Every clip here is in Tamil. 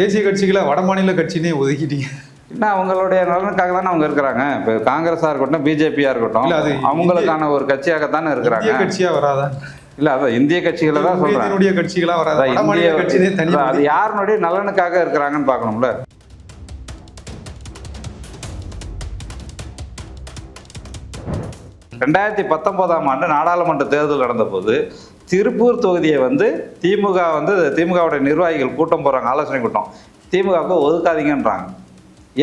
தேசிய கட்சிகளை வட மாநில கட்சினே ஒதுக்கிட்டீங்க. என்ன அவங்களுடைய நலனுக்காக தானே அவங்க இருக்கிறாங்க. இப்போ காங்கிரஸாக இருக்கட்டும் பிஜேபியாக இருக்கட்டும் அவங்களுக்கான ஒரு கட்சியாகத்தானே இருக்கிறாங்க. இந்திய கட்சியா வராதா? இல்லை அதான் இந்திய கட்சிகளை தான் இதனுடைய கட்சிகளா வராதா? இந்திய அதான் அது யாருனுடைய நலனுக்காக இருக்கிறாங்கன்னு பார்க்கணும்ல. ரெண்டாயிரத்தி பத்தொன்பதாம் ஆண்டு நாடாளுமன்ற தேர்தல் நடந்தபோது திருப்பூர் தொகுதியை வந்து திமுக வந்து திமுகவுடைய நிர்வாகிகள் கூட்டம் போகிறாங்க ஆலோசனை கூட்டம். திமுகவுக்கு ஒதுக்காதீங்கன்றாங்க.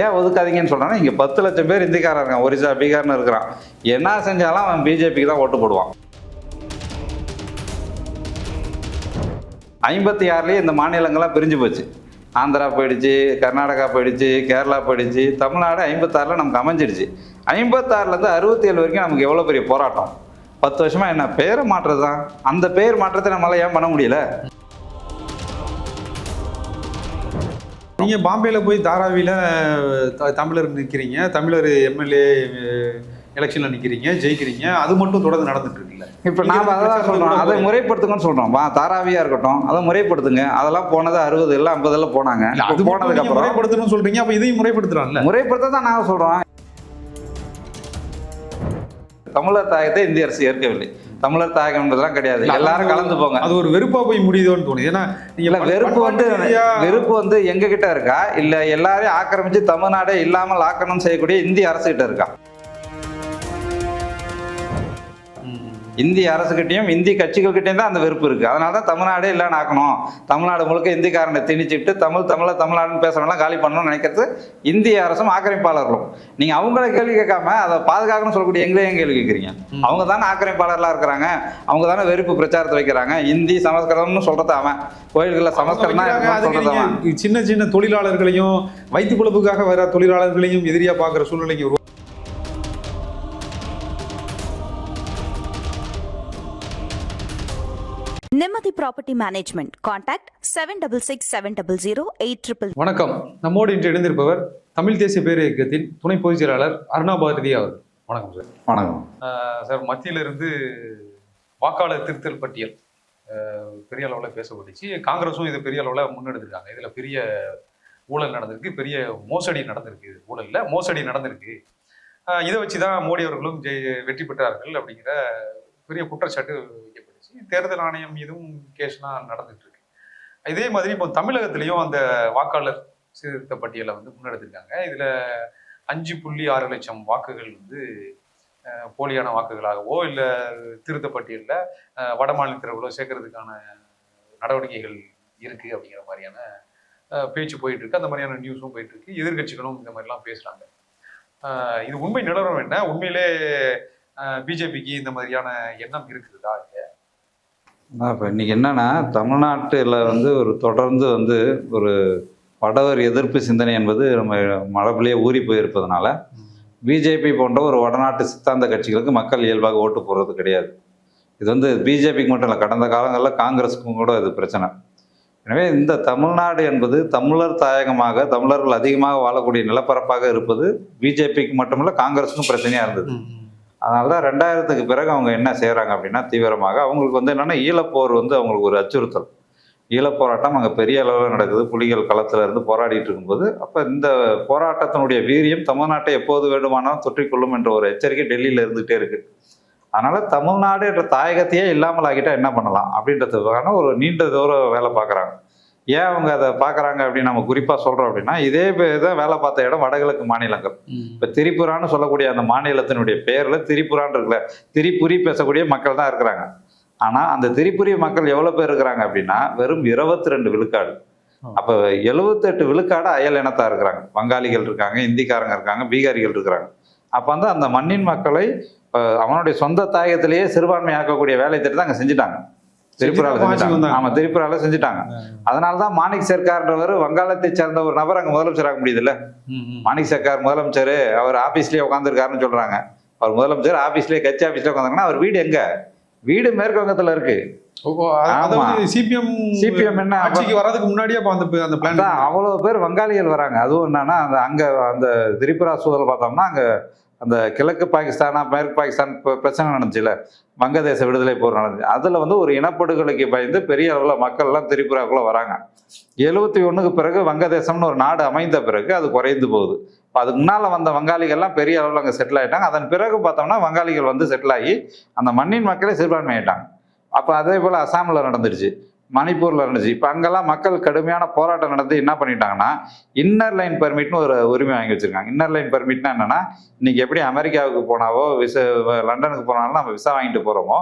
ஏன் ஒதுக்காதீங்கன்னு சொல்கிறாங்கன்னா இங்கே பத்து லட்சம் பேர் இந்திக்காரன் இருக்கான் ஒரிசா பீகார்னு இருக்கிறான். என்ன செஞ்சாலும் அவன் பிஜேபிக்கு தான் ஓட்டு போடுவான். ஐம்பத்தி ஆறுலேயே இந்த மாநிலங்கள்லாம் பிரிஞ்சு போச்சு. ஆந்திரா போயிடுச்சு கர்நாடகா போயிடுச்சு கேரளா போயிடுச்சு தமிழ்நாடு ஐம்பத்தாறில் நமக்கு அமைஞ்சிடுச்சு. ஐம்பத்தாறுலேருந்து அறுபத்தி ஏழு வரைக்கும் நமக்கு எவ்வளோ பெரிய போராட்டம்? பத்து வருஷமா என்ன பேரை மாற்றுறது தான். அந்த பேர் மாற்றத்தை நம்மளால ஏன் பண்ண முடியல? நீங்க பாம்பேல போய் தாராவியில தமிழர் நிக்கிறீங்க. தமிழர் எம்எல்ஏ எலெக்ஷன்ல நிக்கிறீங்க ஜெயிக்கிறீங்க. அது மட்டும் தொடர்ந்து நடந்துட்டு இருக்குல்ல இப்போ நாம் இருக்க அதை தான் பிரச்சனை சொல்கிறோம் அதை முறைப்படுத்துங்கன்னு சொல்கிறோம் வா தாராவியாக இருக்கட்டும். அதை முறைப்படுத்துங்க. அதெல்லாம் போனது அறுபது இல்லை ஐம்பதில் போனாங்க. அது போனதுக்கப்புறம் முறைப்படுத்தணும்னு சொல்றீங்க. அப்ப இதையும் முறைப்படுத்துறான்ல முறைப்படுத்த தான் நாங்கள் சொல்கிறோம் தமிழர் தாயத்தை இந்திய அரசு ஏற்கவில்லை. தமிழர் தாயகம் என்பதெல்லாம் கிடையாது. எல்லாரும் கலந்து போங்க. அது ஒரு வெறுப்பா போய் முடியுதோன்னு தோணுது. ஏன்னா நீங்க இல்ல வெறுப்பு வந்து வெறுப்பு வந்து எங்க கிட்ட இருக்கா? இல்ல எல்லாரையும் ஆக்கிரமிச்சு தமிழ்நாடே இல்லாமல் ஆக்கணும் செய்யக்கூடிய இந்திய அரசு கிட்ட இருக்கா? இந்திய அரசுகிட்டையும் இந்திய கட்சிகள்கிட்டயும் தான் அந்த வெறுப்பு இருக்கு. அதனால தான் தமிழ்நாடே இல்லைன்னு ஆக்கணும். தமிழ்நாடு முழுக்க இந்திக்காரனை திணிச்சிட்டு தமிழ் தமிழ தமிழ்நாடுன்னு பேசுறவங்களாம் காலி பண்ணணும்னு நினைக்கிறது இந்திய அரசும் ஆக்கிரமிப்பாளர்களும். நீங்க அவங்கள கேள்வி கேட்காம அதை பாதுகாக்கணும்னு சொல்லக்கூடிய எங்களே கேள்வி கேட்குறீங்க. அவங்க தானே ஆக்கிரமிப்பாளர்களா இருக்கிறாங்க. அவங்க தானே வெறுப்பு பிரச்சாரத்தை வைக்கிறாங்க. இந்தி சமஸ்கிருதம்னு சொல்றது அவன். கோயில்களில் சமஸ்கிருதம் சின்ன சின்ன தொழிலாளர்களையும் வயிற்று பொழப்புக்காக வர தொழிலாளர்களையும் எதிரியா பாக்குற சூழ்நிலைக்கு நிம்மதி property management contact seven double six seven double zero eight triple வணக்கம். நம்மோடு இன்று இணைந்திருப்பவர் தமிழ் தேசிய பேர் இயக்கத்தின் துணை பொதுச் செயலாளர் அருணா பாரதி அவர். வணக்கம் சார். வணக்கம். சார் மத்தியில இருந்து வாக்காளர் திருத்தல் பட்டியல் பெரிய அளவில் பேசப்பட்டுச்சு. காங்கிரஸும் இது பெரிய அளவில் முன்னெடுத்திருக்காங்க. இதுல பெரிய ஊழல் நடந்திருக்கு பெரிய மோசடி நடந்திருக்கு ஊழல்ல. மோசடி நடந்திருக்கு. இதை வச்சு தான் மோடி அவர்களும் ஜெய் வெற்றி பெற்றார்கள் அப்படிங்கிற பெரிய குற்றச்சாட்டு வைக்கப்பட்டுச்சு தேர்தல் ஆணையம் இதுவும் கேஸ்லாம் நடந்துட்டு இருக்கு இதே மாதிரி இப்போ தமிழகத்திலையும் அந்த வாக்காளர் சீர்திருத்த பட்டியலை வந்து முன்னெடுத்திருக்காங்க. இதுல அஞ்சு புள்ளி ஆறு லட்சம் வாக்குகள் வந்து போலியான வாக்குகளாகவோ இல்லை திருத்த பட்டியலில் வட மாநிலத்தினர்களோ சேர்க்கறதுக்கான நடவடிக்கைகள் இருக்கு அப்படிங்கிற மாதிரியான பேச்சு போயிட்டு இருக்கு அந்த மாதிரியான நியூஸும் போயிட்டு இருக்கு எதிர்க்கட்சிகளும் இந்த மாதிரிலாம் பேசுறாங்க. இது உண்மை நிலவரம் என்ன? உண்மையிலே பிஜேபிக்கு இந்த மாதிரியான எண்ணம் இருக்குதா இப்போ இன்னைக்கு என்னன்னா தமிழ்நாட்டில் வந்து ஒரு தொடர்ந்து வந்து ஒரு வடவர் எதிர்ப்பு சிந்தனை என்பது நம்ம மரபிலேயே ஊறி போயிருப்பதனால பிஜேபி போன்ற ஒரு வடநாட்டு சித்தாந்த கட்சிகளுக்கு மக்கள் இயல்பாக ஓட்டு போடுறது கிடையாது. இது வந்து பிஜேபிக்கு மட்டும் இல்லை கடந்த காலங்களில் காங்கிரஸுக்கும் கூட இது பிரச்சனை. எனவே இந்த தமிழ்நாடு என்பது தமிழர் தாயகமாக தமிழர்கள் அதிகமாக வாழக்கூடிய நிலப்பரப்பாக இருப்பது பிஜேபிக்கு மட்டுமல்ல காங்கிரஸுக்கும் பிரச்சனையாக இருந்தது. அதனால தான் ரெண்டாயிரத்துக்கு பிறகு அவங்க என்ன செய்கிறாங்க அப்படின்னா தீவிரமாக அவங்களுக்கு வந்து என்னென்னா ஈழப்போர் வந்து அவங்களுக்கு ஒரு அச்சுறுத்தல். ஈழப்போராட்டம் அங்கே பெரிய அளவில் நடக்குது. புலிகள் களத்தில் இருந்து போராடிட்டு இருக்கும்போது அப்போ இந்த போராட்டத்தினுடைய வீரியம் தமிழ்நாட்டை எப்போது வேண்டுமானாலும் தொற்றிக்கொள்ளும் என்ற ஒரு எச்சரிக்கை டெல்லியில் இருந்துகிட்டே இருக்கு. அதனால தமிழ்நாடு என்ற தாயகத்தையே இல்லாமல் ஆகிட்டா என்ன பண்ணலாம் அப்படின்றதுக்கான ஒரு நீண்ட தூரம் வேலை பார்க்குறாங்க ஏன் அவங்க அதை பார்க்குறாங்க அப்படின்னு நம்ம குறிப்பாக சொல்கிறோம் அப்படின்னா இதே தான் வேலை பார்த்த இடம் வடகிழக்கு மாநிலங்கள். இப்போ திரிபுரான்னு சொல்லக்கூடிய அந்த மாநிலத்தினுடைய பேரில் திரிபுரான்னு இருக்குல்ல திரிபுரி பேசக்கூடிய மக்கள் தான் இருக்கிறாங்க. ஆனால் அந்த திரிபுரி மக்கள் எவ்வளோ பேர் இருக்கிறாங்க அப்படின்னா வெறும் இருபத்தி ரெண்டு விழுக்காடு அப்போ எழுபத்தெட்டு விழுக்காடு அயல் இனத்தா இருக்கிறாங்க. வங்காளிகள் இருக்காங்க இந்திக்காரங்க இருக்காங்க பீகாரிகள் இருக்கிறாங்க. அப்போ வந்து அந்த மண்ணின் மக்களை அவனுடைய சொந்த தாயகத்திலேயே சிறுபான்மை ஆக்கக்கூடிய வேலை திட்டத்தை அங்கே செஞ்சுட்டாங்க. திரிபுராவில். ஆமாம் திரிபுராவில் செஞ்சுட்டாங்க. அதனால தான் மாணிக் சர்க்கார்ன்றவர் வங்காளத்தை சேர்ந்த ஒரு நபர் அங்கே முதலமைச்சர் ஆக முடியுதுல்ல? மாணிக் சர்க்கார் முதலமைச்சர் அவர் ஆபீஸ்லயே உட்காந்துருக்காருன்னு சொல்றாங்க. அவர் முதலமைச்சர் ஆபீஸ்லயே கட்சி ஆபீஸ்ல உட்காந்துருக்காங்கன்னா அவர் வீடு எங்க? வீடு மேற்கு வங்கத்துல இருக்கு சிபிஎம் CPM என்ன? ஆட்சிக்கு வர்றதுக்கு முன்னாடியே அந்த அந்த பிளான் அதான் அவ்வளவு பேர் வங்காளிகள் வராங்க. அதுவும் என்னன்னா அந்த அங்க அந்த திரிபுரா சூழல் பார்த்தோம்னா அங்க அந்த கிழக்கு பாகிஸ்தானா மேற்கு பாகிஸ்தான் இப்போ பிரச்சனை நடந்துச்சுல. வங்கதேச விடுதலை போர் நடந்துச்சு. அதில் வந்து ஒரு இனப்படுகொலைக்கு பயந்து பெரிய அளவில் மக்கள்லாம் திரிபுராக்குள்ளே வராங்க. எழுபத்தி ஒன்றுக்கு பிறகு வங்கதேசம்னு ஒரு நாடு அமைந்த பிறகு அது குறைந்து போகுது. இப்போ அதுக்கு முன்னால் வந்த வங்காளிகள்லாம் பெரிய அளவில் அங்கே செட்டில் ஆகிட்டாங்க அதன் பிறகு பார்த்தோம்னா வங்காளிகள் வந்து செட்டில் ஆகி அந்த மண்ணின் மக்களே சிறுபான்மை ஆயிட்டாங்க அப்போ அதே போல் அசாமில் நடந்துருச்சு. மணிப்பூரில் இருந்துச்சு. இப்போ அங்கெல்லாம் மக்கள் கடுமையான போராட்டம் நடந்து என்ன பண்ணிட்டாங்கன்னா இன்னர் லைன் பெர்மிட்னு ஒரு உரிமை வாங்கி வச்சுருக்காங்க. இன்னர் லைன் பெர்மிட்னா என்னென்னா இன்னைக்கு எப்படி அமெரிக்காவுக்கு போனாவோ விசா லண்டனுக்கு போனாலும் நம்ம விசா வாங்கிட்டு போகிறோமோ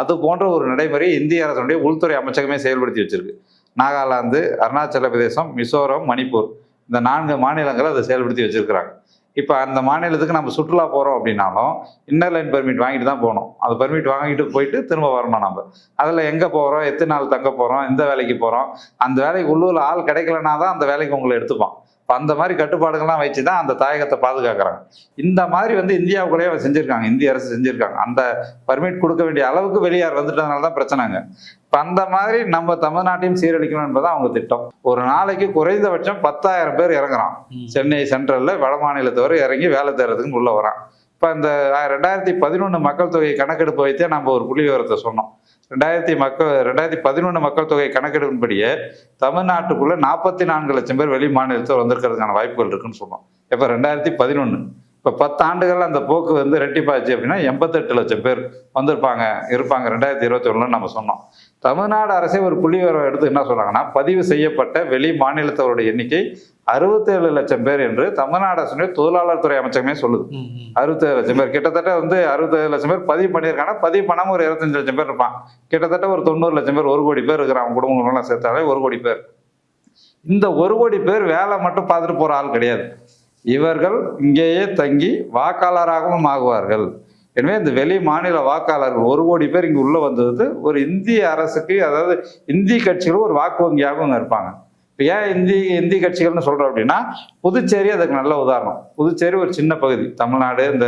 அது போன்ற ஒரு நடைமுறை இந்திய அரசுடைய உள்துறை அமைச்சகமே செயல்படுத்தி வச்சுருக்கு. நாகாலாந்து அருணாச்சல பிரதேசம் மிசோரம் மணிப்பூர். இந்த நான்கு மாநிலங்களை அதை செயல்படுத்தி வச்சுருக்கிறாங்க. இப்போ அந்த மாநிலத்துக்கு நம்ம சுற்றுலா போகிறோம் அப்படின்னாலும் இன்னர் லைன் பெர்மிட் வாங்கிட்டு தான் போகணும். அந்த பெர்மிட் வாங்கிட்டு போயிட்டு திரும்ப வரணும் நம்ம. அதில் எங்கே போகிறோம் எத்தனை நாள் தங்க போகிறோம் எந்த வேலைக்கு போகிறோம் அந்த வேலைக்கு உள்ளூரில் ஆள் கிடைக்கலனா தான் அந்த வேலைக்கு உங்களை எடுத்துப்பான். இப்போ அந்த மாதிரி கட்டுப்பாடுகள்லாம் வச்சு தான் அந்த தாயகத்தை பாதுகாக்கிறாங்க. இந்த மாதிரி வந்து இந்தியாவுக்குள்ளேயே செஞ்சுருக்காங்க. இந்திய அரசு செஞ்சுருக்காங்க. அந்த பர்மிட் கொடுக்க வேண்டிய அளவுக்கு வெளியார் வந்துட்டதுனால தான் பிரச்சனைங்க இப்போ அந்த மாதிரி நம்ம தமிழ்நாட்டையும் சீரழிக்கணும் என்பது அவங்க திட்டம். ஒரு நாளைக்கு குறைந்தபட்சம் பத்தாயிரம் பேர் இறங்குறான். சென்னை சென்ட்ரலில் வட மாநிலத்தவர் இறங்கி வேலை தேடுறதுக்குன்னு உள்ள வரான். இப்போ இந்த ரெண்டாயிரத்தி பதினொன்று மக்கள் தொகை கணக்கெடுப்பு வைத்தே நம்ம ஒரு புள்ளி விவரத்தை சொன்னோம். ரெண்டாயிரத்தி மக்கள் ரெண்டாயிரத்தி பதினொன்று மக்கள் தொகை கணக்கெடுப்பின்படியே தமிழ்நாட்டுக்குள்ள நாற்பத்தி நான்கு லட்சம் பேர் வெளி மாநிலத்தில் வந்திருக்கிறதுக்கான வாய்ப்புகள் இருக்குன்னு சொன்னோம் இப்போ ரெண்டாயிரத்தி பதினொன்று இப்போ பத்து ஆண்டுகள் அந்த போக்கு வந்து ரெட்டிப்பாச்சு அப்படின்னா எண்பத்தெட்டு லட்சம் பேர் வந்திருப்பாங்க இருப்பாங்க. ரெண்டாயிரத்தி இருபத்தி ஒன்றுன்னு நம்ம சொன்னோம். தமிழ்நாடு அரசே ஒரு புள்ளி விவரம் எடுத்து என்ன சொல்றாங்கன்னா பதிவு செய்யப்பட்ட வெளி மாநிலத்தவருடைய எண்ணிக்கை அறுபத்தேழு லட்சம் பேர் என்று தமிழ்நாடு அரசுடைய தொழிலாளர் துறை அமைச்சகமே சொல்லுது. அறுபத்தேழு லட்சம் பேர். கிட்டத்தட்ட வந்து அறுபத்தேழு லட்சம் பேர் பதிவு பண்ணியிருக்காங்க பதிவு பண்ணாம ஒரு இருபத்தஞ்சு லட்சம் பேர் இருப்பான் கிட்டத்தட்ட ஒரு தொண்ணூறு லட்சம் பேர் ஒரு கோடி பேர் இருக்கிறான் அவங்க குடும்பங்கள்லாம் சேர்த்தாலே ஒரு கோடி பேர். இந்த ஒரு கோடி பேர் வேலை மட்டும் பார்த்துட்டு போற ஆள் கிடையாது. இவர்கள் இங்கேயே தங்கி வாக்காளராகவும் ஆகுவார்கள். எனவே இந்த வெளி மாநில வாக்காளர்கள் ஒரு கோடி பேர் இங்கே உள்ளே வந்தது ஒரு இந்திய அரசுக்கு அதாவது இந்திய கட்சிகளும் ஒரு வாக்கு வங்கியாகவும் இருப்பாங்க. இப்போ ஏன் இந்தி இந்தி கட்சிகள்னு சொல்கிறோம் அப்படின்னா புதுச்சேரி அதுக்கு நல்ல உதாரணம். புதுச்சேரி ஒரு சின்ன பகுதி. தமிழ்நாடு இந்த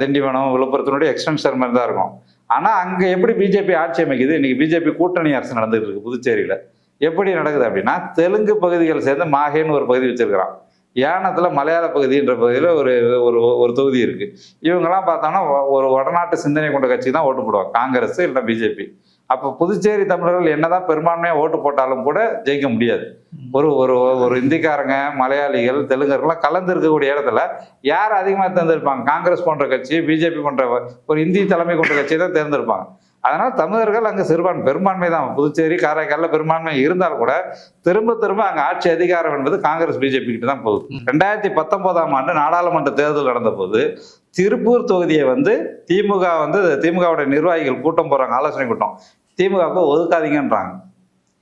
திண்டிவனம் விழுப்புரத்தினுடைய எக்ஸ்டென்ஷன் மாதிரி தான் இருக்கும். ஆனால் அங்கே எப்படி பிஜேபி ஆட்சி அமைக்குது? இன்னைக்கு பிஜேபி கூட்டணி அரசு நடந்துகிட்டு இருக்கு புதுச்சேரியில். எப்படி நடக்குது அப்படின்னா தெலுங்கு பகுதிகள் சேர்ந்து மாஹேன்னு ஒரு பகுதி வச்சிருக்கிறான். யானத்துல மலையாள பகுதின்ற பகுதியில் ஒரு ஒரு ஒரு தொகுதி இருக்கு. இவங்கெல்லாம் பார்த்தோம்னா ஒரு வடநாட்டு சிந்தனை கொண்ட கட்சி தான் ஓட்டு போடுவாங்க. காங்கிரஸ் இல்லை பிஜேபி அப்போ புதுச்சேரி தமிழர்கள் என்னதான் பெரும்பான்மையாக ஓட்டு போட்டாலும் கூட ஜெயிக்க முடியாது. ஒரு ஒரு ஒரு இந்திக்காரங்க மலையாளிகள் தெலுங்கர்கள்லாம் கலந்து இருக்கக்கூடிய இடத்துல யார் அதிகமாக தேர்ந்தெடுப்பாங்க? காங்கிரஸ் போன்ற கட்சி பிஜேபி போன்ற ஒரு இந்தி தலைமை கொண்ட கட்சியை தான் தேர்ந்தெடுப்பாங்க. அதனால தமிழர்கள் அங்கே சிறுபான்மை பெரும்பான்மை தான். புதுச்சேரி காரைக்காலில் பெரும்பான்மை இருந்தால் கூட திரும்ப திரும்ப அங்கே ஆட்சி அதிகாரம் என்பது காங்கிரஸ் பிஜேபி கிட்ட தான் போகுது. ரெண்டாயிரத்தி பத்தொன்பதாம் ஆண்டு நாடாளுமன்ற தேர்தல் நடந்த போது திருப்பூர் தொகுதியை வந்து திமுக வந்து திமுகவுடைய நிர்வாகிகள் கூட்டம் போறாங்க ஆலோசனை கூட்டம். திமுகவுக்கு ஒதுக்காதீங்கன்றாங்க.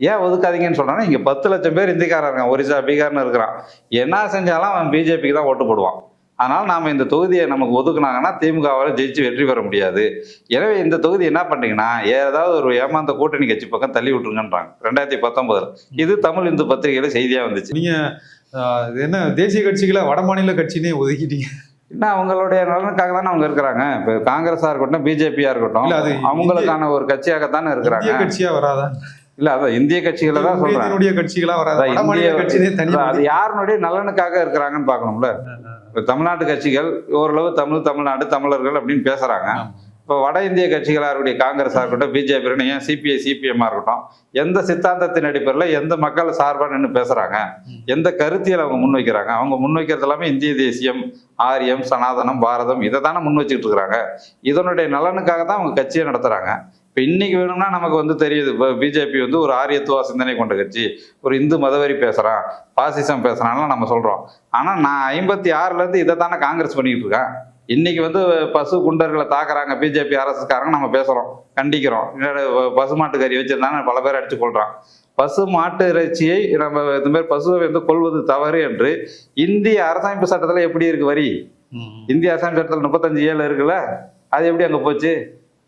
ஏன் ஒதுக்காதீங்கன்னு சொல்றாங்கன்னா இங்க பத்து லட்சம் பேர் இந்திக்காரன் இருக்கான் ஒரிசா பீகார்னு இருக்கிறான். என்ன செஞ்சாலும் அவன் பிஜேபிக்கு தான் ஓட்டு போடுவான். அதனால நாம இந்த தொகுதியை நமக்கு ஒதுக்குனாங்கன்னா திமுகவால் ஜெயிச்சு வெற்றி பெற முடியாது. எனவே இந்த தொகுதி என்ன பண்றீங்கன்னா ஏதாவது ஒரு ஏமாந்த கூட்டணி கட்சி பக்கம் தள்ளி விட்டுருங்கன்றாங்க. ரெண்டாயிரத்தி பத்தொன்பதுல. இது தமிழ் இந்து பத்திரிகையில செய்தியா வந்துச்சு. நீங்க ஆஹ், இது என்ன தேசிய கட்சிகளை வட மாநில கட்சினே ஒதுக்கிட்டீங்க? என்ன அவங்களுடைய நலனுக்காக தானே அவங்க இருக்கிறாங்க. இப்போ காங்கிரஸா இருக்கட்டும் பிஜேபியா இருக்கட்டும் அவங்களுக்கான ஒரு கட்சியாகத்தானே இருக்கிறாங்க. இந்திய கட்சியா வராதா? இல்ல அதான் இந்திய கட்சிகளை தான் சொல்றேன். கட்சிகளா வராது? அது யாருனுடைய நலனுக்காக இருக்கிறாங்கன்னு பார்க்கணும்ல. இப்போ தமிழ்நாட்டு கட்சிகள் ஓரளவு தமிழ் தமிழ்நாடு தமிழர்கள் அப்படின்னு பேசுறாங்க. ஆமா. இப்போ வட இந்திய கட்சிகளாக இருக்கக்கூடிய காங்கிரஸாக இருக்கட்டும் பிஜேபி ஏன் சிபிஐ சிபிஎம்மாக இருக்கட்டும் எந்த சித்தாந்தத்தின் அடிப்படையில் எந்த மக்கள் சார்பாக நின்று பேசுறாங்க? ம். எந்த கருத்தியல் அவங்க முன்வைக்கிறாங்க அவங்க முன்வைக்கிறது எல்லாமே இந்திய தேசியம் ஆரியம் சனாதனம் பாரதம் இதை தானே முன் வச்சுக்கிட்டு இருக்கிறாங்க. இதனுடைய நலனுக்காக தான் அவங்க கட்சியை நடத்துறாங்க. இப்போ இன்னைக்கு வேணும்னா நமக்கு வந்து தெரியுது இப்போ பிஜேபி வந்து ஒரு ஆரியத்துவ சிந்தனை கொண்ட கட்சி ஒரு இந்து மதவெறி பேசுறான் பாசிசம் பேசுறான்லாம் நம்ம சொல்றோம். ஆனா நான் ஐம்பத்தி ஆறுல இருந்து இதை தானே காங்கிரஸ் பண்ணிட்டு இருக்கேன். இன்னைக்கு வந்து பசு குண்டர்களை தாக்குறாங்க பிஜேபி அரசுக்காரங்க நம்ம பேசுறோம் கண்டிக்கிறோம். என்னடா பசுமாட்டு கறி வச்சிருந்தாங்க பல பேர் அடிச்சு கொள்றான் பசு மாட்டு இறைச்சியை நம்ம இந்த மாதிரி பசுவை வந்து கொள்வது தவறு என்று இந்திய அரசமைப்பு சட்டத்துல எப்படி இருக்கு வரி. இந்திய அரசமைப்பு சட்டத்தில் முப்பத்தஞ்சு ஏழு இருக்குல்ல? அது எப்படி அங்கே போச்சு?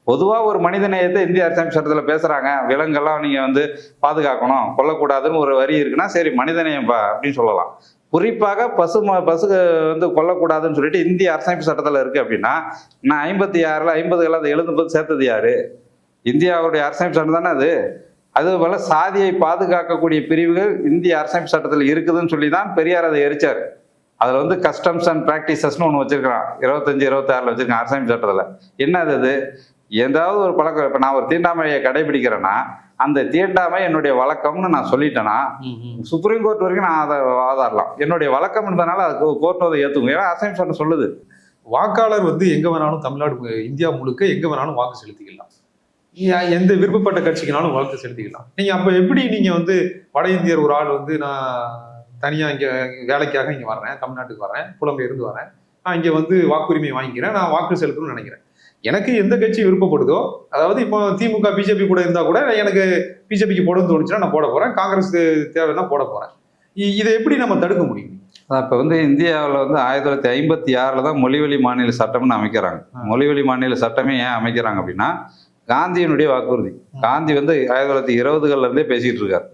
பொதுவாக ஒரு மனித நேயத்தை இந்திய அரசமைப்பு சட்டத்தில் பேசுகிறாங்க விலங்கெல்லாம் நீங்கள் வந்து பாதுகாக்கணும். கொல்லக்கூடாதுன்னு ஒரு வரி இருக்குன்னா சரி மனிதநேயம்பா அப்படின்னு சொல்லலாம். குறிப்பாக பசு ம பசு வந்து கொல்லக்கூடாதுன்னு சொல்லிட்டு இந்திய அரசமைப்பு சட்டத்தில் இருக்குது அப்படின்னா நான் ஐம்பத்தி ஆறில் ஐம்பதுகளில் அதை எழுதும்போது சேர்த்தது யாரு? இந்தியாவுடைய அரசமைப்பு சட்டம் தானே அது? அதுபோல் சாதியை பாதுகாக்கக்கூடிய பிரிவுகள் இந்திய அரசமைப்பு சட்டத்தில் இருக்குதுன்னு சொல்லி தான் பெரியார் அதை எரிச்சார். அதில் வந்து கஸ்டம்ஸ் அண்ட் ப்ராக்டிசஸ்னு ஒன்று வச்சுருக்கிறான். இருபத்தஞ்சி இருபத்தாறில் வச்சுருக்கான் அரசாங்க சட்டத்தில். என்னது அது? ஏதாவது ஒரு பழக்கம் இப்போ நான் ஒரு தீண்டாமையை கடைபிடிக்கிறேன்னா அந்த தீண்டாமை என்னுடைய வழக்கம்னு நான் சொல்லிட்டேன்னா சுப்ரீம் கோர்ட் வரைக்கும் நான் அதை வாதாடலாம் என்னுடைய வழக்கம் இருந்தனால அது கோர்ட் அதை ஏற்றுக்கும் ஏன்னா அசைன் சட்டம் சொல்லுது. வாக்காளர் வந்து எங்க வேணாலும் தமிழ்நாடு இந்தியா முழுக்க எங்க வேணாலும் வாக்கு செலுத்திக்கலாம். எந்த விருப்பப்பட்ட கட்சிக்குனாலும் வாக்கு செலுத்திக்கலாம். நீங்க அப்ப எப்படி நீங்க வந்து வட இந்தியர் ஒரு ஆள் வந்து நான் தனியா இங்க வேலைக்காக இங்க வர்றேன் தமிழ்நாட்டுக்கு வர்றேன் புலம்பெயர்ந்து வரேன் நான் இங்க வந்து வாக்குரிமை வாங்கிக்கிறேன் நான் வாக்கு செலுத்தணும்னு நினைக்கிறேன். எனக்கு எந்த கட்சி விருப்பப்படுதோ அதாவது இப்போ திமுக பிஜேபி கூட இருந்தா கூட எனக்கு பிஜேபிக்கு போடணும்னு தோணுச்சுன்னா நான் போட போறேன். காங்கிரஸ் தேவைன்னா போட போறேன். இ- இதை எப்படி நம்ம தடுக்க முடியும்? இப்போ வந்து இந்தியாவில் வந்து ஆயிரத்தி தொள்ளாயிரத்தி ஐம்பத்தி ஆறில் தான் மொழிவழி மாநில சட்டம்னு அமைக்கிறாங்க. ஆ. மொழிவழி மாநில சட்டமே ஏன் அமைக்கிறாங்க அப்படின்னா காந்தியினுடைய வாக்குறுதி. காந்தி வந்து ஆயிரத்தி தொள்ளாயிரத்தி இருபதுகள்ல இருந்தே பேசிட்டு இருக்காரு.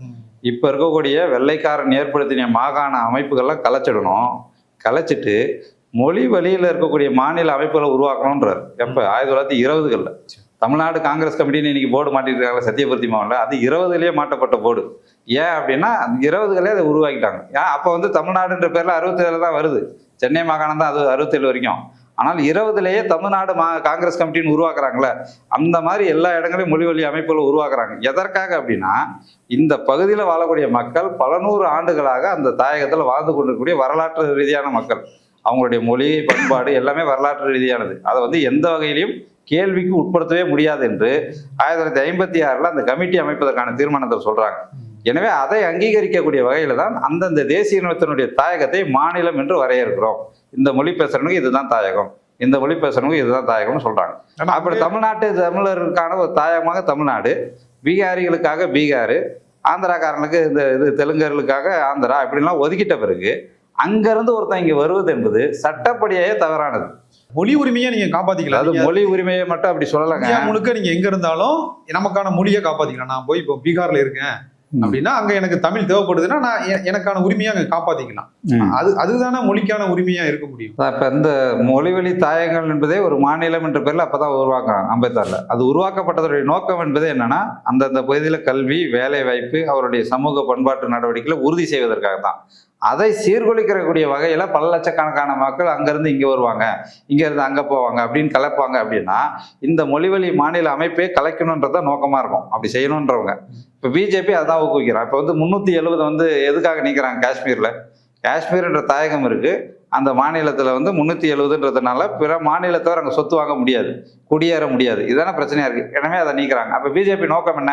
இப்போ இருக்கக்கூடிய வெள்ளைக்காரன் ஏற்படுத்தின மாகாண அமைப்புகள்லாம் கலைச்சிடணும். கலைச்சிட்டு மொழி வழியில் இருக்கக்கூடிய மாநில அமைப்புகளை உருவாக்கணுன்றார் எப்போ? ஆயிரத்தி தொள்ளாயிரத்தி இருபதுகளில். தமிழ்நாடு காங்கிரஸ் கமிட்டின்னு இன்னைக்கு போர்டு மாட்டிருக்காங்க சத்தியபுரத்தி மாவட்டம் அது இருபதுலேயே மாட்டப்பட்ட போர்டு. ஏன் அப்படின்னா இருபதுகளே அதை உருவாக்கிட்டாங்க. ஏன்? அப்போ வந்து தமிழ்நாடுன்ற பேரில் அறுபத்தேழு தான் வருது. சென்னை மாகாணம் தான் அது அறுபத்தேழு வரைக்கும். ஆனால் இருபதுலேயே தமிழ்நாடு மா காங்கிரஸ் கமிட்டின்னு உருவாக்குறாங்களே. அந்த மாதிரி எல்லா இடங்களையும் மொழி வழி அமைப்புகளை உருவாக்குறாங்க. எதற்காக அப்படின்னா இந்த பகுதியில் வாழக்கூடிய மக்கள் பல நூறு ஆண்டுகளாக அந்த தாயகத்தில் வாழ்ந்து கொண்டிருக்கக்கூடிய வரலாற்று ரீதியான மக்கள். அவங்களுடைய மொழி பண்பாடு எல்லாமே வரலாற்று ரீதியானது. அதை வந்து எந்த வகையிலையும் கேள்விக்கு உட்படுத்தவே முடியாது என்று ஆயிரத்தி தொள்ளாயிரத்தி ஐம்பத்தி ஆறில் அந்த கமிட்டி அமைப்பதற்கான தீர்மானத்தை சொல்றாங்க. எனவே அதை அங்கீகரிக்கக்கூடிய வகையில தான் அந்தந்த தேசிய இனத்தினுடைய தாயகத்தை மாநிலம் என்று வரையறுக்கிறோம். இந்த மொழி பேசுறவனுக்கு இதுதான் தாயகம். இந்த மொழி பேசுறவனுக்கு இதுதான் தாயகம்னு சொல்றாங்க. அப்படி தமிழ்நாட்டு தமிழருக்கான ஒரு தாயகமாக தமிழ்நாடு பீகாரிகளுக்காக பீகார் ஆந்திராக்காரனுக்கு இந்த இது தெலுங்கர்களுக்காக ஆந்திரா இப்படிலாம் ஒதுக்கிட்ட பிறகு அங்கிருந்து ஒருத்தன் இங்க வருவது என்பது சட்டப்படியே தவறானது. மொழி உரிமையை நீங்க காப்பாத்திக்கலாம். நீங்க மொழி உரிமையை மட்டும் அப்படி சொல்லலைங்க. இந்தியா முழுக்க நீங்க எங்க இருந்தாலும் நமக்கான மொழியை காப்பாத்திக்கலாம். நான் போய் இப்போ பீகார்ல இருக்கேன். அப்படின்னா அங்க எனக்கு தமிழ் தேவைப்படுதுன்னா நான் எனக்கான உரிமையை அங்க காப்பாத்திக்கலாம். அது அதுதானே மொழிக்கான உரிமையா இருக்க முடியும். இப்ப இந்த மொழிவழி தாயங்கள் என்பதே ஒரு மாநிலம் என்ற பேர்ல அப்பதான் உருவாக்குறாங்க அம்பேத்கர்ல. அது உருவாக்கப்பட்டதுடைய நோக்கம் என்பது என்னன்னா அந்தந்த பகுதியில கல்வி வேலை வாய்ப்பு அவருடைய சமூக பண்பாட்டு நடவடிக்கைகளை உறுதி செய்வதற்காக தான் அதை சீர்குலைக்கிறக்கூடிய வகையில் பல லட்சக்கணக்கான மக்கள் அங்கேருந்து இங்கே வருவாங்க. இங்கேருந்து அங்கே போவாங்க. அப்படின்னு கலப்பாங்க அப்படின்னா இந்த மொழிவழி மாநில அமைப்பே கலைக்கணுன்றதான் நோக்கமாக இருக்கும். அப்படி செய்யணுன்றவங்க. இப்போ பிஜேபி அதான் ஊக்குவிக்கிறான். இப்போ வந்து முந்நூற்றி எழுபது வந்து எதுக்காக நிற்கிறாங்க காஷ்மீரில். காஷ்மீர்ன்ற தாயகம் இருக்குது அந்த மாநிலத்தில் வந்து முந்நூற்றி எழுபதுன்றதுனால பிற மாநிலத்தவர் அங்கே சொத்து வாங்க முடியாது குடியேற முடியாது. இதுதானே பிரச்சனையாக இருக்குது எனவே அதை நீக்கிறாங்க. அப்போ பிஜேபி நோக்கம் என்ன?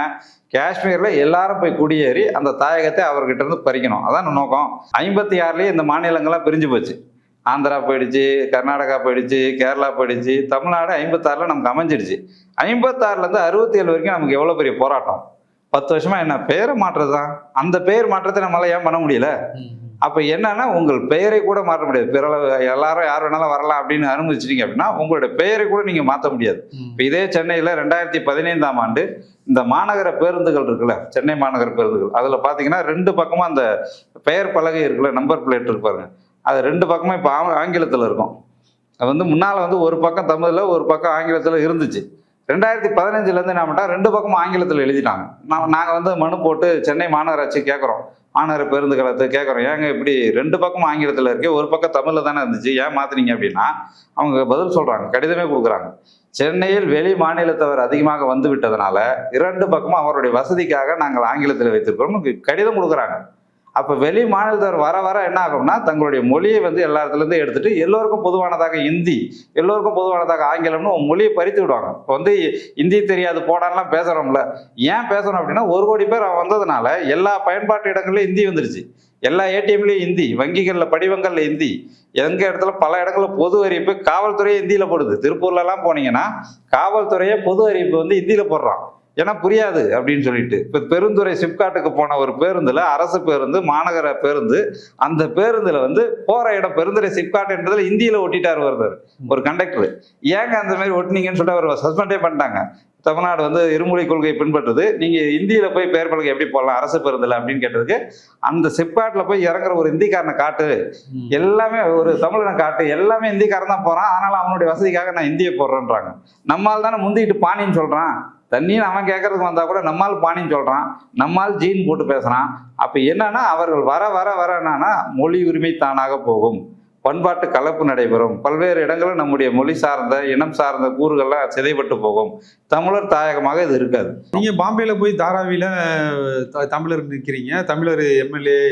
காஷ்மீரில் எல்லாரும் போய் குடியேறி அந்த தாயகத்தை அவர்கிட்ட இருந்து பறிக்கணும். அதான் நோக்கம். ஐம்பத்தி ஆறுலேயே இந்த மாநிலங்கள்லாம் பிரிஞ்சு போச்சு. ஆந்திரா போயிடுச்சு கர்நாடகா போயிடுச்சு கேரளா போயிடுச்சு தமிழ்நாடு ஐம்பத்தாறில் நமக்கு அமைஞ்சிடுச்சு. ஐம்பத்தாறுலேருந்து அறுபத்தி ஏழு வரைக்கும் நமக்கு எவ்வளோ பெரிய போராட்டம்? பத்து வருஷமா என்ன பேரை மாற்றுறது? தான் அந்த பெயர் மாற்றத்தை நம்மளால ஏன் பண்ண முடியல? அப்ப என்னன்னா உங்கள் பெயரை கூட மாற்ற முடியாது. பிற எல்லாரும் யார் வேணாலும் வரலாம் அப்படின்னு அனுமதிச்சிட்டீங்க அப்படின்னா உங்களுடைய பெயரை கூட நீங்க மாற்ற முடியாது. இப்போ இதே சென்னையில ரெண்டாயிரத்தி பதினைந்தாம் ஆண்டு இந்த மாநகர பேருந்துகள் இருக்குல்ல சென்னை மாநகர பேருந்துகள் அதுல பாத்தீங்கன்னா ரெண்டு பக்கமும் அந்த பெயர் பலகை இருக்குல்ல நம்பர் பிளேட் இருக்கு பாருங்க. அது ரெண்டு பக்கமும் இப்போ ஆங்கிலத்தில் இருக்கும். அது வந்து முன்னால் வந்து ஒரு பக்கம் தமிழில் ஒரு பக்கம் ஆங்கிலத்தில் இருந்துச்சு. ரெண்டாயிரத்தி பதினஞ்சுலேருந்து என்ன பண்ணிட்டா ரெண்டு பக்கமும் ஆங்கிலத்தில் எழுதிட்டாங்க. நான் நாங்கள் வந்து மனு போட்டு சென்னை மாநகராட்சி கேட்குறோம் மாநகர பேருந்து கழகத்தை கேட்குறோம் ஏங்க இப்படி ரெண்டு பக்கமும் ஆங்கிலத்தில் இருக்கே ஒரு பக்கம் தமிழில் தானே இருந்துச்சு ஏன் மாற்றினீங்க அப்படின்னா அவங்க பதில் சொல்கிறாங்க கடிதமே கொடுக்குறாங்க. சென்னையில் வெளி மாநிலத்தவர் அதிகமாக வந்து விட்டதுனால இரண்டு பக்கமும் அவருடைய வசதிக்காக நாங்கள் ஆங்கிலத்தில் வைத்திருக்கிறோம் கடிதம் கொடுக்குறாங்க. அப்போ வெளி மாநிலத்தவர் வர வர என்ன ஆகும்னா தங்களுடைய மொழியை வந்து எல்லா இடத்துலேருந்து எடுத்துகிட்டு எல்லோருக்கும் பொதுவானதாக இந்தி எல்லோருக்கும் பொதுவானதாக ஆங்கிலம்னு உன் மொழியை பறித்து விடுவாங்க. இப்போ வந்து இந்தி தெரியாது போடான்லாம் பேசுகிறோம்ல ஏன் பேசுகிறோம் அப்படின்னா ஒரு கோடி பேர் வந்ததுனால எல்லா பயன்பாட்டு இடங்கள்லையும் இந்தி வந்துருச்சு. எல்லா ஏடிஎம்லேயும் இந்தி வங்கிகளில் படிவங்களில் இந்தி. எங்க இடத்துல பல இடங்களில் பொது அறிவிப்பு காவல்துறையே ஹிந்தியில் போடுது. திருப்பூர்லலாம் போனீங்கன்னா காவல்துறையே பொது அறிவிப்பு வந்து ஹிந்தியில் போடுறான். ஏன்னா புரியாது அப்படின்னு சொல்லிட்டு. இப்போ பெருந்துறை சிப்காட்டுக்கு போன ஒரு பேருந்துல அரசு பேருந்து மாநகர பேருந்து அந்த பேருந்துல வந்து போற இடம் பெருந்துறை சிப்காட் என்றதுல இந்தியில ஒட்டிட்டார் ஒருத்தர் ஒரு கண்டக்டர் ஏங்க அந்த மாதிரி ஒட்டினீங்கன்னு சொல்லிட்டு அவர் சஸ்பெண்டே பண்ணிட்டாங்க. தமிழ்நாடு வந்து இருமொழி கொள்கை பின்பற்றுது. நீங்க இந்தியில போய் பெயர் பலகை எப்படி போடலாம் அரசு பேருந்துல அப்படின்னு கேட்டதுக்கு அந்த சிப்காட்ல போய் இறங்குற ஒரு இந்திக்காரனை காட்டு. எல்லாமே ஒரு தமிழனை காட்டு. எல்லாமே இந்திக்காரன் தான் போறான். ஆனாலும் அவனுடைய வசதிக்காக நான் இந்தியை போடுறேன்றாங்க. நம்மால் தானே முந்திக்கிட்டு பாணின்னு சொல்றான். தண்ணின்னு அவன் கேட்கறதுக்கு வந்தா கூட நம்மால் பாணின்னு சொல்றான். நம்மால் ஜீன் போட்டு பேசுறான். அப்ப என்னன்னா அவர்கள் வர வர வர என்னன்னா மொழி உரிமை தானாக போகும். பண்பாட்டு கலப்பு நடைபெறும். பல்வேறு இடங்களில் நம்முடைய மொழி சார்ந்த இனம் சார்ந்த கூறுகள்லாம் சிதைப்பட்டு போகும். தமிழர் தாயகமாக இது இருக்காது. நீங்க பாம்பேல போய் தாராவில த- தமிழர் நிற்கிறீங்க தமிழர் எம்எல்ஏ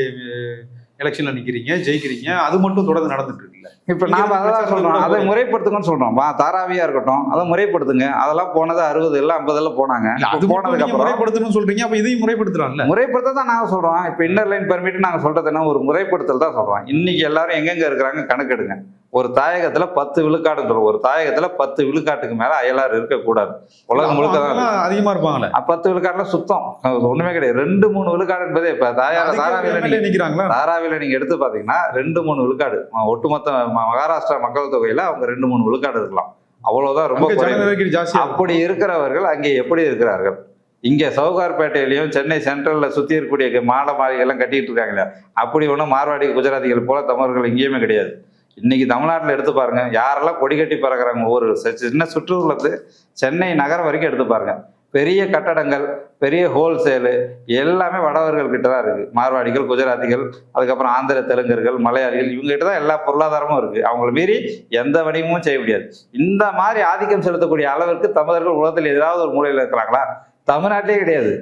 எலெக்ஷன்ல நிற்கிறீங்க ஜெயிக்கிறீங்க. அது மட்டும் தொடர்ந்து நடந்துட்டு இருக்கு. இப்ப நாம அதான் சொல்றோம். அதை. முறைப்படுத்துங்கன்னு சொல்றோம். வா தாராவியா இருக்கட்டும். அதை முறைப்படுத்துங்க. அதெல்லாம் போனது அறுபது இல்ல ஐம்பதுல போனாங்க. அது போனதுக்கு அப்புறம் முறைப்படுத்தணும்னு சொல்றீங்க. அப்ப இதையும் முறைப்படுத்தலாம்ல? முறைப்படுத்த தான் நாங்க சொல்றோம். இப்ப இன்னர் லைன் பெர்மிட் நாங்க சொல்றது என்ன? ஒரு முறைப்படுத்தல் தான் சொல்றோம். இன்னைக்கு எல்லாரும் எங்கெங்க இருக்கிறாங்க கணக்கெடுங்க. ஒரு தாயகத்துல பத்து விழுக்காடுன்னு சொல்லுவோம். ஒரு தாயகத்துல பத்து விழுக்காட்டுக்கு மேல அயலார் இருக்கக்கூடாது. உலகம் முழுக்க தான் அதிகமா இருப்பாங்களே. பத்து விழுக்காடுல சுத்தம். ஒண்ணுமே கிடையாது. ரெண்டு மூணு விழுக்காடு என்பதே இப்ப தாயார தாராவில நீங்க நிக்கிறாங்களா? தாராவில நீங்க எடுத்து பாத்தீங்கன்னா ரெண்டு மூணு விழுக்காடு. ஒட்டுமொத்த மகாராஷ்டிரா மக்கள் தொகையில அவங்க ரெண்டு மூணு விழுக்காடு இருக்கலாம். அவ்வளவுதான் ரொம்ப. அப்படி இருக்கிறவர்கள் அங்கே எப்படி இருக்கிறார்கள்? இங்க சவுகார்பேட்டையிலையும் சென்னை சென்ட்ரல்ல சுத்தி இருக்கக்கூடிய மாட மாளிகைலாம் கட்டிட்டு இருக்காங்களே அப்படி ஒன்றும் மார்வாடி குஜராத்திகள் போல தமிழர்கள் எங்கேயுமே கிடையாது. இன்னைக்கு தமிழ்நாட்டில் எடுத்து பாருங்க. யாரெல்லாம் கொடி கட்டி பறக்கிறாங்க ஒவ்வொரு சின்ன சுற்றுலத்து சென்னை நகரம் வரைக்கும் எடுத்து பாருங்க. பெரிய கட்டடங்கள் பெரிய ஹோல்சேலு எல்லாமே வடவர்கள் கிட்ட தான் இருக்குது மார்வாடிகள் குஜராத்திகள் அதுக்கப்புறம் ஆந்திர தெலுங்கர்கள் மலையாளிகள் இவங்ககிட்ட தான் எல்லா பொருளாதாரமும் இருக்குது அவங்கள மீறி எந்த வணிகமும் செய்ய முடியாது. இந்த மாதிரி ஆதிக்கம் செலுத்தக்கூடிய அளவிற்கு தமிழர்கள் உலகத்தில் ஏதாவது ஒரு மூலையில் இருக்கிறாங்களா? தமிழ்நாட்டிலே கிடையாது.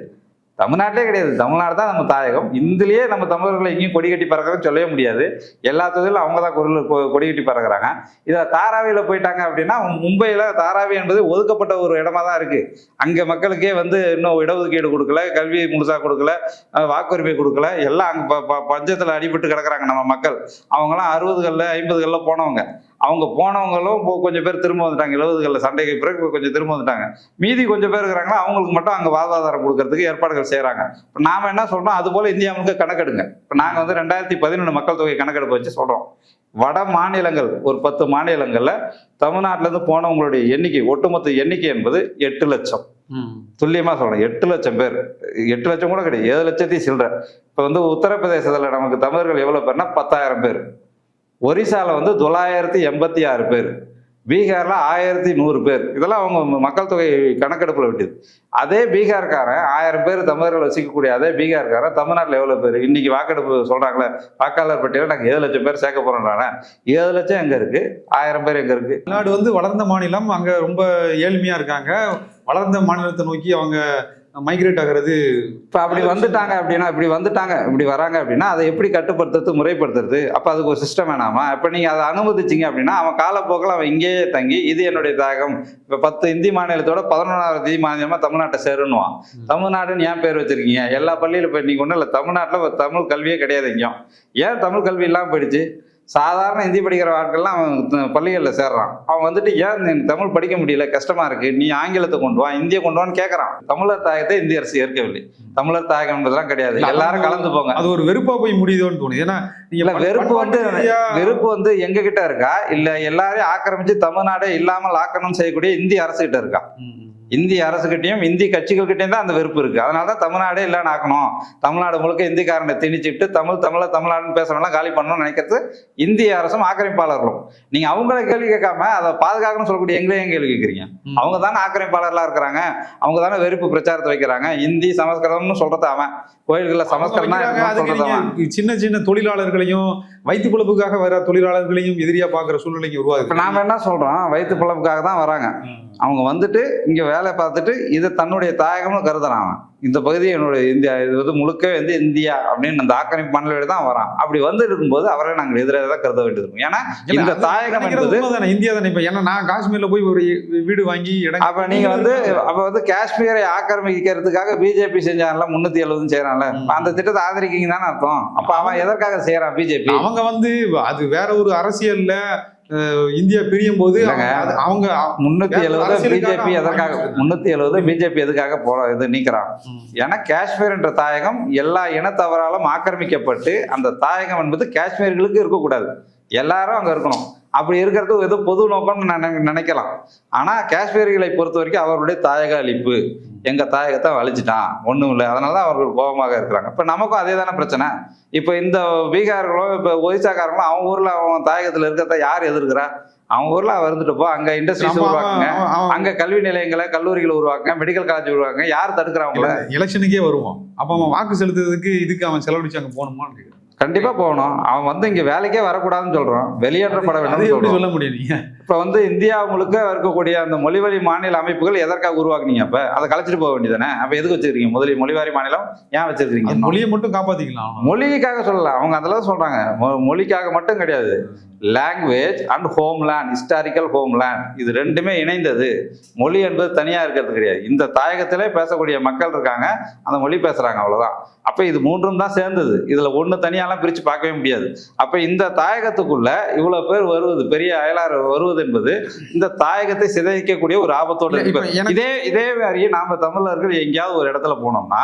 தமிழ்நாட்டிலே கிடையாது. தமிழ்நாடு தான் நம்ம தாயகம். இந்திலேயே நம்ம தமிழர்களை எங்கேயும் கொடி கட்டி பறக்கிறோம்னு சொல்லவே முடியாது. எல்லா தொழிலும் அவங்க தான் குரல் கொ- கொடி கட்டி பறக்கிறாங்க. இதில் தாராவியில் போயிட்டாங்க அப்படின்னா மும்பையில் தாராவி என்பது ஒதுக்கப்பட்ட ஒரு இடமா தான் இருக்கு. அங்கே மக்களுக்கே வந்து இன்னும் இடஒதுக்கீடு கொடுக்கல கல்வி முழுசாக கொடுக்கல வாக்குரிமை கொடுக்கல. எல்லாம் அங்கே ப ப- பஞ்சத்தில் அடிபட்டு கிடக்குறாங்க நம்ம மக்கள். அவங்களாம் அறுபதுகளில் ஐம்பதுகளில் போனவங்க. அவங்க போனவங்களும் இப்போ கொஞ்சம் பேர் திரும்ப வந்துட்டாங்க. எழுபதுகளில் சண்டைக்கு பிறகு கொஞ்சம் திரும்ப வந்துட்டாங்க. மீதி கொஞ்சம் பேர் இருக்கிறாங்களா அவங்களுக்கு மட்டும் அங்கே வாழ்வாதாரம் கொடுக்கறதுக்கு ஏற்பாடுகள் செய்கிறாங்க இப்போ நாம என்ன சொல்றோம்? அது போல இந்தியா முழுக்க கணக்கெடுங்க. இப்போ நாங்கள் வந்து ரெண்டாயிரத்தி பதினொன்று மக்கள் தொகை கணக்கெடுப்பு வச்சு சொல்கிறோம் வட மாநிலங்கள் ஒரு பத்து மாநிலங்களில் தமிழ்நாட்டிலேருந்து போனவங்களுடைய எண்ணிக்கை ஒட்டுமொத்த எண்ணிக்கை என்பது எட்டு லட்சம். துல்லியமாக சொல்கிறேன் எட்டு லட்சம் பேர். எட்டு லட்சம் கூட கிடையாது. ஏழு லட்சத்தையும் சில்லற. இப்போ வந்து உத்தரப்பிரதேசத்தில் நமக்கு தமிழர்கள் எவ்வளோ பேர்னா பத்தாயிரம் பேர். ஒரிசால வந்து தொள்ளாயிரத்தி எண்பத்தி ஆறு பேர் பீகார்ல ஆயிரத்தி நூறு பேர். இதெல்லாம் அவங்க மக்கள் தொகை கணக்கெடுப்புல விட்டுது அதே பீகார்காரன் ஆயிரம் பேர் தமிழர்கள் வசிக்கக்கூடிய அதே பீகார்காரன் தமிழ்நாட்டில் எவ்வளவு பேர்? இன்னைக்கு வாக்கெடுப்பு சொல்றாங்களே வாக்காளர் பட்டியலில் நாங்கள் ஏழு லட்சம் பேர் சேர்க்க போறோம்றானே ஏழு லட்சம் எங்க இருக்கு? ஆயிரம் பேர் எங்க இருக்கு? நாடு வந்து வளர்ந்த மாநிலம் அங்க ரொம்ப ஏழ்மையா இருக்காங்க. வளர்ந்த மாநிலத்தை நோக்கி அவங்க மைக்ரேட் ஆகுறது இப்போ அப்படி வந்துட்டாங்க அப்படின்னா இப்படி வந்துட்டாங்க இப்படி வராங்க அப்படின்னா அதை எப்படி கட்டுப்படுத்துறது முறைப்படுத்துறது? அப்போ அதுக்கு ஒரு சிஸ்டம் வேணாமா? இப்போ நீங்கள் அதை அனுமதிச்சிங்க அப்படின்னா அவன் காலப்போக்கில் அவன் இங்கேயே தங்கி இது என்னுடைய தாயகம். இப்போ பத்து இந்தி மாநிலத்தோட பதினொன்றாவது இந்தி மாநிலமாக தமிழ்நாட்டை சேருன்னுவான். தமிழ்நாடுன்னு ஏன் பேர் வச்சிருக்கீங்க? எல்லா பள்ளியில் போய் நீங்கள் ஒன்றும் இல்லை தமிழ்நாட்டில் தமிழ் கல்வியே கிடையாது எங்கேயும் ஏன் தமிழ் கல்வி இல்லாமல் போயிடுச்சு? சாதாரண ஹிந்தி படிக்கிற ஆட்கள்லாம் அவன் பள்ளிகளில் சேர்றான். அவன் வந்துட்டு ஏன் நீ தமிழ் படிக்க முடியல? கஷ்டமா இருக்கு. நீ ஆங்கிலத்தை கொண்டு வா. இந்திய கொண்டு வான்னு கேட்கறான் தமிழர் தாயகத்தை இந்திய அரசு ஏற்கவில்லை. தமிழர் தாயகம் என்பதெல்லாம் கிடையாது. எல்லாரும் கலந்து போங்க. அது ஒரு வெறுப்பா போய் முடியுதோன்னு தோணுது. ஏன்னா நீங்க இல்ல வெறுப்பு வந்து வெறுப்பு வந்து எங்க கிட்ட இருக்கா? இல்ல எல்லாரையும் ஆக்கிரமிச்சு தமிழ்நாடே இல்லாமல் ஆக்கணும்னு செய்யக்கூடிய இந்திய அரசு கிட்ட இருக்கா. இந்திய அரசுகிட்டையும் இந்தி கட்சிகள் கிட்டயும் தான் அந்த வெறுப்பு இருக்கு. அதனால தான் தமிழ்நாடே இல்லைன்னு ஆக்கணும். தமிழ்நாடு முழுக்க இந்திக்காரனை திணிச்சுட்டு தமிழ் தமிழ தமிழ்நாடுன்னு பேசுறவங்களாம் காலி பண்ணணும்னு நினைக்கிறது இந்திய அரசும் ஆக்கிரமிப்பாளர்களும். நீங்க அவங்கள கேள்வி கேட்காம அதை பாதுகாக்கணும்னு சொல்லக்கூடிய எங்களையும் கேள்வி கேட்குறீங்க. அவங்க தானே ஆக்கிரமிப்பாளர்களா இருக்கிறாங்க. அவங்க தானே வெறுப்பு பிரச்சாரத்தை வைக்கிறாங்க. இந்தி சமஸ்கிருதம்னு சொல்றது அவன். கோயில்களில் சமஸ்கிருதம் சின்ன சின்ன தொழிலாளர்களையும் வயிற்று பொழப்புக்காக வர தொழிலாளர்களையும் எதிரியா பாக்குற சூழ்நிலைக்கு இப்ப உருவாகுது நாம என்ன சொல்றோம்? வயிற்று பிழப்புக்காக தான் வராங்க. அவங்க வந்துட்டு இங்க வேலை பார்த்துட்டு இதை தன்னுடைய தாயகம்னு கருதுறான் இந்த பகுதி என்னுடைய இந்தியா இது வந்து முழுக்க வந்து இந்தியா அப்படின்னு அந்த ஆக்கிரமிப்பு மண்டலோட தான் வரான். அப்படி வந்து இருக்கும்போது அவரை நாங்கள் எதிராக தான் கருத வேண்டியிருக்கும் ஏன்னா இந்த தாயகம் என்பது இந்தியா தானே இப்ப? ஏன்னா நான் காஷ்மீர்ல போய் ஒரு வீடு வாங்கி இடம் அப்ப நீங்க வந்து அப்ப வந்து காஷ்மீரை ஆக்கிரமிக்கிறதுக்காக பிஜேபி செஞ்சாங்கல்ல முன்னூத்தி எழுபதும் செய்யறான்ல ம். அந்த திட்டத்தை ஆதரிக்கீங்க தானே அர்த்தம். அப்ப அவன் எதற்காக செய்யறான் பிஜேபி? அவங்க வந்து அது வேற ஒரு அரசியல்ல இந்தியா பிரியும் போது. அவங்க- முன்னூத்தி எழுபது பிஜேபி எதற்காக முன்னூத்தி எழுபது பிஜேபி எதுக்காக போற இது நீக்கிறான் ஏன்னா காஷ்மீர் என்ற தாயகம் எல்லா இனத்தவராலும் ஆக்கிரமிக்கப்பட்டு அந்த தாயகம் என்பது காஷ்மீர்களுக்கு இருக்கக்கூடாது. எல்லாரும் அங்க இருக்கணும். அப்படி இருக்கிறது ஏதோ பொது நோக்கம்னு நினை- நினைக்கலாம். ஆனா காஷ்மீரிகளை பொறுத்த வரைக்கும் அவர்களுடைய தாயக அழிப்பு. எங்க தாயகத்தை அழிச்சிட்டான் ஒண்ணும் இல்லை. அதனால தான் அவர்கள் கோபமாக இருக்கிறாங்க. இப்ப நமக்கும் அதே தானே பிரச்சனை. இப்ப இந்த பீகார்களோ இப்ப ஒரிசாக்காரங்களோ அவங்க ஊர்ல அவன் தாயகத்துல இருக்கிறத யார் எதிர்க்கிறா? அவங்க ஊர்ல அவன் இருந்துட்டு போ. அங்க இண்டஸ்ட்ரீஸ் உருவாக்குங்க. அவன்- அவன் அங்க கல்வி நிலையங்களை கல்லூரிகளை உருவாக்குங்க. மெடிக்கல் காலேஜ் உருவாக்குங்க. யார் தடுக்கிறாங்கள எலெக்ஷனுக்கே வருவோம். அப்ப அவன் வாக்கு செலுத்துறதுக்கு இதுக்கு அவன் செலவழிச்சு அங்க போகணுமான்னு கண்டிப்பா போகணும். அவன் வந்து இங்க வேலைக்கே வரக்கூடாதுன்னு சொல்றான். வெளியேற்றப்பட வேண்டும் சொல்ல முடியும் இப்ப வந்து இந்தியா முழுக்க இருக்கக்கூடிய அந்த மொழிவழி மாநில அமைப்புகள் எதற்காக உருவாக்குனீங்க அப்ப? அதை கலைச்சிட்டு போக வேண்டியதானே அப்ப எதுக்கு வச்சிருக்கீங்க? முதலி மொழிவாரி மாநிலம் ஏன் வச்சிருக்கீங்க? மொழியை மட்டும் காப்பாத்திக்கலாம். மொழிக்காக சொல்லல. அவங்க அதெல்லாம் சொல்றாங்க. மொழிக்காக மட்டும் கிடையாது. Language and homeland historical homeland இது ரெண்டுமே இணைந்தது. மொழி என்பது தனியா இருக்கிறது கிடையாது. இந்த தாயகத்திலே பேசக்கூடிய மக்கள் இருக்காங்க. அந்த மொழி பேசுறாங்க அவ்வளவுதான். அப்ப இது மூன்றும் தான் சேர்ந்தது. இதுல ஒண்ணு தனியாலாம் பிரிச்சு பார்க்கவே முடியாது. அப்ப இந்த தாயகத்துக்குள்ள இவ்வளவு பேர் வருவது பெரிய அயலார் வருவது என்பது இந்த தாயகத்தை சிதைக்கக்கூடிய ஒரு ஆபத்தோட இருக்கு. இதே இதே மாதிரியே நாம தமிழர்கள் எங்கேயாவது ஒரு இடத்துல போனோம்னா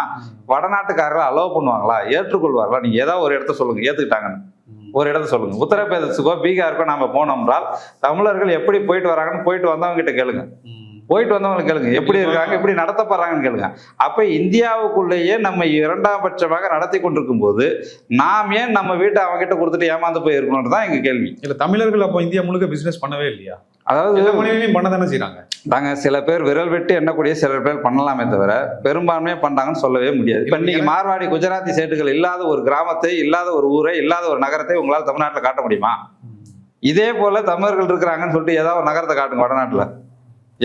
வடநாட்டுக்காரர்கள் அலோவ் பண்ணுவாங்களா? ஏற்றுக்கொள்வார்களா? நீங்க ஏதாவது ஒரு இடத்த சொல்லுங்க. ஏத்துக்கிட்டாங்கன்னு. ம். ஒரு இடத்த சொல்லுங்க. உத்தரப்பிரதேசத்துக்கோ பீகாருக்கோ நாம போனோம்னால் தமிழர்கள் எப்படி போயிட்டு வராங்கன்னு போயிட்டு வந்தவங்க கிட்ட கேளுங்க. போயிட்டு வந்தவங்க கேளுங்க. எப்படி இருக்காங்க எப்படி நடத்தப்படுறாங்கன்னு கேளுங்க. அப்ப இந்தியாவுக்குள்ளேயே நம்ம இரண்டாம் பட்சமாக நடத்தி கொண்டிருக்கும் போது நாம் ஏன் நம்ம வீட்டை அவங்க கிட்ட கொடுத்துட்டு ஏமாந்து போய் இருக்கணும்னு தான் எங்க கேள்வி. இல்ல தமிழர்கள் அப்போ இந்தியா முழுக்க பிசினஸ் பண்ணவே இல்லையா? அதாவது மாநிலங்களையும் பண்ண தானே செய்யறாங்க தாங்க சில பேர் விரல் வெட்டி எண்ணக்கூடிய சில பேர் பண்ணலாமே தவிர பெரும்பான்மையா பண்றாங்கன்னு சொல்லவே முடியாது. இப்ப இல்ல, நீங்க எனக்கு- மார்வாடி குஜராத்தி சேட்டுகள் இல்லாத ஒரு கிராமத்தை இல்லாத ஒரு ஊரை இல்லாத ஒரு நகரத்தை உங்களால் தமிழ்நாட்டுல காட்ட முடியுமா? இதே போல தமிழர்கள் இருக்கிறாங்கன்னு சொல்லிட்டு ஏதாவது ஒரு நகரத்தை காட்டுங்க வடநாட்டுல.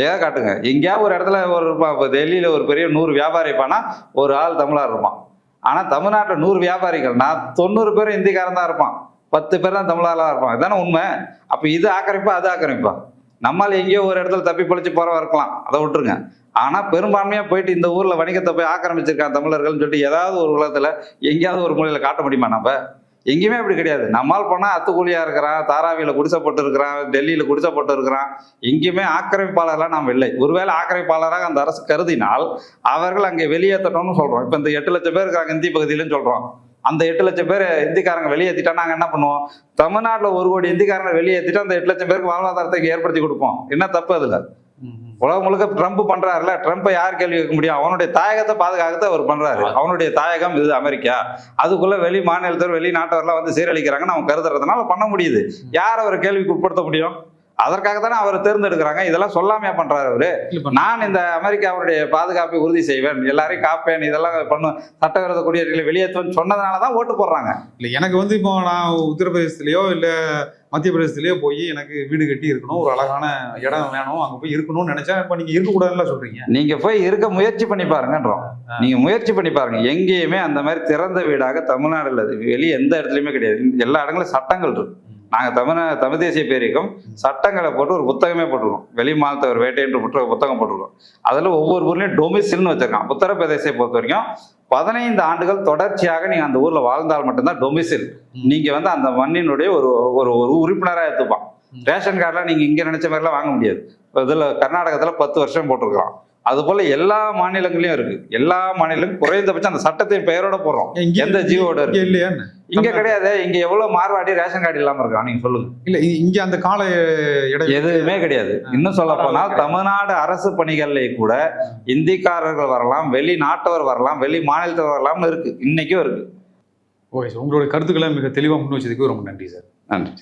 ஏதா காட்டுங்க. எங்கேயாவது ஒரு இடத்துல ஒரு இருப்பான் இப்போ டெல்லியில் ஒரு பெரிய நூறு வியாபாரி இருப்பானா ஒரு ஆள் தமிழாக இருப்பான். ஆனால் தமிழ்நாட்டில் நூறு வியாபாரிகள்னா தொண்ணூறு பேர் இந்திக்காரன் தான் இருப்பான். பத்து பேர் தான் தமிழாலாம் இருப்பான். இதானே உண்மை? அப்போ இது ஆக்கிரமிப்பா அது ஆக்கிரமிப்பா? நம்மால் எங்கேயோ ஒரு இடத்துல தப்பி பழிச்சு போகிறவா இருக்கலாம். அதை விட்டுருங்க. ஆனால் பெரும்பான்மையாக போயிட்டு இந்த ஊரில் வணிகத்தை போய் ஆக்கிரமிச்சிருக்கான் தமிழர்கள்னு சொல்லிட்டு ஏதாவது ஒரு உலகத்தில் எங்கேயாவது ஒரு மொழியில் காட்ட முடியுமா நம்ம? எங்கேயுமே அப்படி கிடையாது. நம்மால் போனால் அத்துக்கூலியாக இருக்கிறான் தாராவியில குடிசப்பட்டு இருக்கிறான் டெல்லியில குடிசப்பட்டு இருக்கிறான் எங்கேயுமே ஆக்கிரமிப்பாளர்லாம் நாம் இல்லை. ஒருவேளை ஆக்கிரமிப்பாளராக அந்த அரசு கருதினால் அவர்கள் அங்கே வெளியேற்றணும்னு சொல்றோம். இப்போ இந்த எட்டு லட்சம் பேர் இருக்கிறாங்க இந்தி பகுதியிலன்னு சொல்றோம். அந்த எட்டு லட்சம் பேர் இந்திக்காரங்க வெளியேற்றிட்டா நாங்கள் என்ன பண்ணுவோம்? தமிழ்நாட்டில் ஒரு கோடி இந்திக்காரங்க வெளியேற்றிட்டு அந்த எட்டு லட்சம் பேருக்கு வாழ்வாதாரத்தை ஏற்படுத்தி கொடுப்போம். என்ன தப்பு அதில்? உலகம் முழுக்க ட்ரம்ப் பண்றாருல ட்ரம்ப்பை யார் கேள்வி கேட்க முடியும்? அவனுடைய தாயகத்தை பாதுகாக்கத்தை அவர் பண்றாரு. அவனுடைய தாயகம் இது அமெரிக்கா. அதுக்குள்ள வெளி மாநிலத்தவர் வெளிநாட்டவர்லாம் வந்து சீரழிக்கிறாங்கன்னு அவன் கருதுறதுனால பண்ண முடியுது. யார் அவர் கேள்விக்கு உட்படுத்த முடியும்? அதற்காக தானே அவர் தேர்ந்தெடுக்கிறாங்க. இதெல்லாம் சொல்லாமையா பண்றாரு அவரு. இப்ப நான் இந்த அமெரிக்காவுடைய பாதுகாப்பை உறுதி செய்வேன். எல்லாரையும் காப்பேன். இதெல்லாம் பண்ணும் சட்டவிரோத குடியேற்றங்களை வெளியேற்றுவேன் சொன்னதுனால தான் ஓட்டு போடுறாங்க. இல்ல எனக்கு வந்து இப்போ நான் உத்தரப்பிரதேசத்துலயோ இல்ல மத்திய பிரதேசத்துலயோ போய் எனக்கு வீடு கட்டி இருக்கணும் ஒரு அழகான இடம் வேணும் அங்க போய் இருக்கணும்னு நினைச்சா இப்ப நீங்க இருக்கக்கூடாதுன்னு சொல்றீங்க. நீங்க போய் இருக்க முயற்சி பண்ணி பாருங்கன்றோம். நீங்க முயற்சி பண்ணி பாருங்க. எங்கேயுமே அந்த மாதிரி திறந்த வீடாக தமிழ்நாடுல வெளியே எந்த இடத்துலயுமே கிடையாது. எல்லா இடங்களும் சட்டங்கள் இருக்கு. நாங்க தமிழ தமிழ் தேசிய பேரியக்கம் சட்டங்களை போட்டு ஒரு புத்தகமே போட்டிருக்கோம். வெளி மாநிலத்தவர் வேட்டை என்று புத்தக புத்தகம் போட்டிருக்கோம். அதுல ஒவ்வொரு ஊர்லயும் டொமிசில்னு வச்சிருக்கான். உத்தரப்பிரதேசத்தை பொறுத்த வரைக்கும் பதினைந்து ஆண்டுகள் தொடர்ச்சியாக நீங்க அந்த ஊர்ல வாழ்ந்தால் மட்டும்தான் டொமிசில் நீங்க வந்து அந்த மண்ணினுடைய ஒரு ஒரு ஒரு உறுப்பினராக எடுத்துப்பான். ரேஷன் கார்டெலாம் நீங்க இங்க நினைச்ச மாதிரிலாம் வாங்க முடியாது. இதுல கர்நாடகத்துல பத்து வருஷம் போட்டிருக்கலாம் அது போல எல்லா மாநிலங்களையும் இருக்கு. எல்லா மாநிலம் குறைந்தபட்சம் அந்த சட்டத்தின் பெயரோட போடுறோம். இங்க எந்த ஜீவோட இருக்கு? இங்க இல்லையா இங்க கிடையாது. இங்க எவ்வளவு மார்வாடி ரேஷன் கார்டு இல்லாம இருக்கான் நீங்க சொல்லுங்க. இல்ல இ- இங்க அந்த கால இடம் எதுவுமே கிடையாது. இன்னும் சொல்ல போனால் தமிழ்நாடு அரசு பணிகள்ல கூட இந்திக்காரர்கள் வரலாம் வெளிநாட்டவர் வரலாம் வெளி மாநிலத்தவர் வரலாம்னு இருக்கு. இன்னைக்கும் இருக்கு. ஓகே சார் உங்களுடைய கருத்துக்களை மிக தெளிவா முன் வச்சதுக்கு ரொம்ப நன்றி சார் நன்றி.